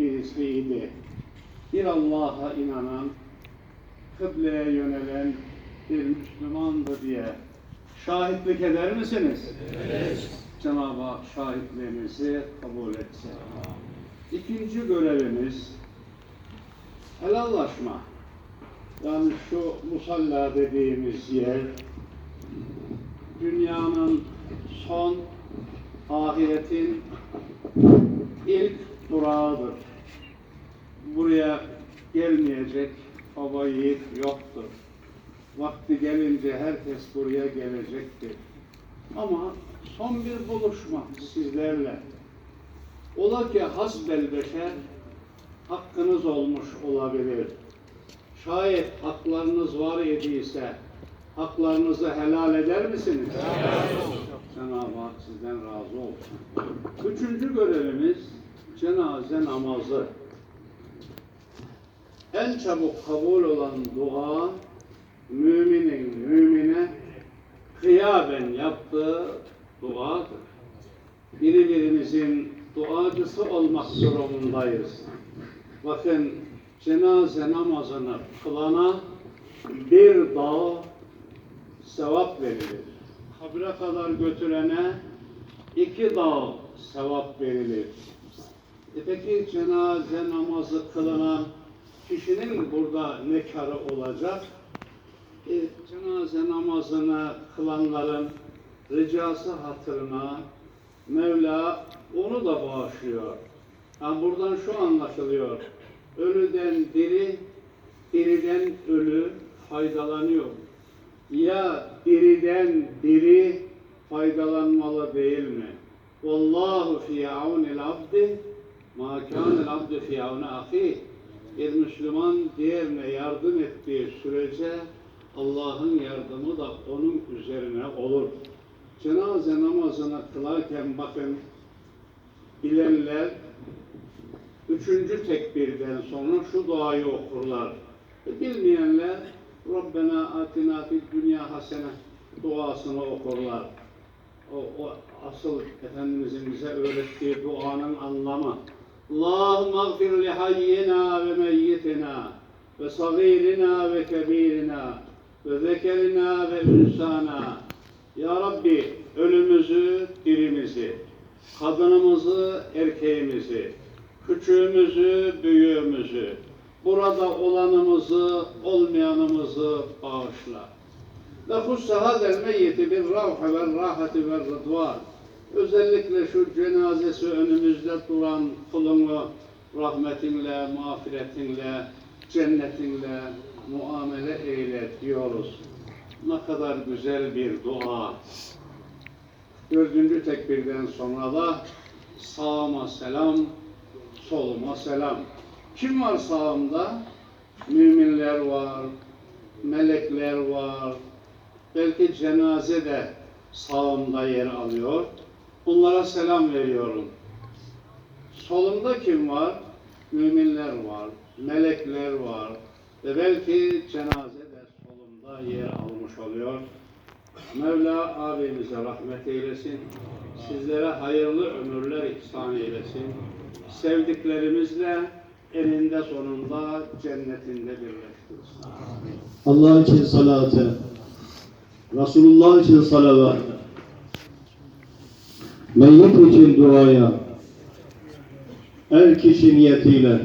birisiydi. Bir Allah'a inanan, kıbleye yönelen bir Müslümandı diye şahitlik eder misiniz? Evet. Cenab-ı Hak şahitliğimizi kabul etsin. İkinci görevimiz helallaşma. Yani şu musalla dediğimiz yer dünyanın son ahiretin ilk durağıdır. Buraya gelmeyecek baba yiğit yoktur. Vakti gelince herkes buraya gelecektir. Ama son bir buluşma sizlerle. Ola ki hasbel beşer hakkınız olmuş olabilir. Şayet haklarınız var idiyse haklarınızı helal eder misiniz? Cenab-ı Hak sizden razı olsun. Üçüncü görevimiz cenaze namazı. En çabuk kabul olan dua müminin mümine kıyaben yaptığı duadır. Birbirimizin duacısı olmak durumundayız. Bakın cenaze namazını kılana bir dağ sevap verilir. Kabre kadar götürene iki dağ sevap verilir. E peki cenaze namazı kılınan kişinin burada ne karı olacak? E, cenaze namazını kılanların ricası hatırına Mevla onu da bağışlıyor. Ha, buradan şu anlaşılıyor. Ölüden diri, diriden ölü faydalanıyor. Ya diriden diri faydalanmalı değil mi? Vallahu fi aunil abdi ma kanel abdi fi auni ahi. Bir Müslüman diğerine yardım ettiği sürece Allah'ın yardımı da onun üzerine olur. Cenaze namazını kılarken bakın bilenler üçüncü tekbirden sonra şu duayı okurlar. Bilmeyenler Rabbena atina fid dünya hasene duasını okurlar. O, o asıl Efendimizin bize öğrettiği duanın anlamı. Ve sagirina ve kebirina ve zekerina ve ünsana. Ya Rabbi ölümüzü, dirimizi, kadınımızı, erkeğimizi, küçüğümüzü, büyüğümüzü, burada olanımızı, olmayanımızı bağışla. Ve hussa hadel meyyiti bir ravhe ve rahati ve rıdvan. Özellikle şu cenazesi önümüzde duran kulunu rahmetinle, mağfiretinle, cennetinle muamele eyle diyoruz. Ne kadar güzel bir dua. Dördüncü tekbirden sonra da sağıma selam, soluma selam. Kim var sağımda? Müminler var, melekler var. Belki cenaze de sağımda yer alıyor. Bunlara selam veriyorum. Solumda kim var? Müminler var, melekler var. Ve belki cenaze de solumda yer almış oluyor. Mevla abimize rahmet eylesin. Sizlere hayırlı ömürler ihsan eylesin. Sevdiklerimizle eninde sonunda cennetinde birleştirsin. Allah için salatı, Resulullah için salavat, meyyit için duaya, er kişi niyetiyle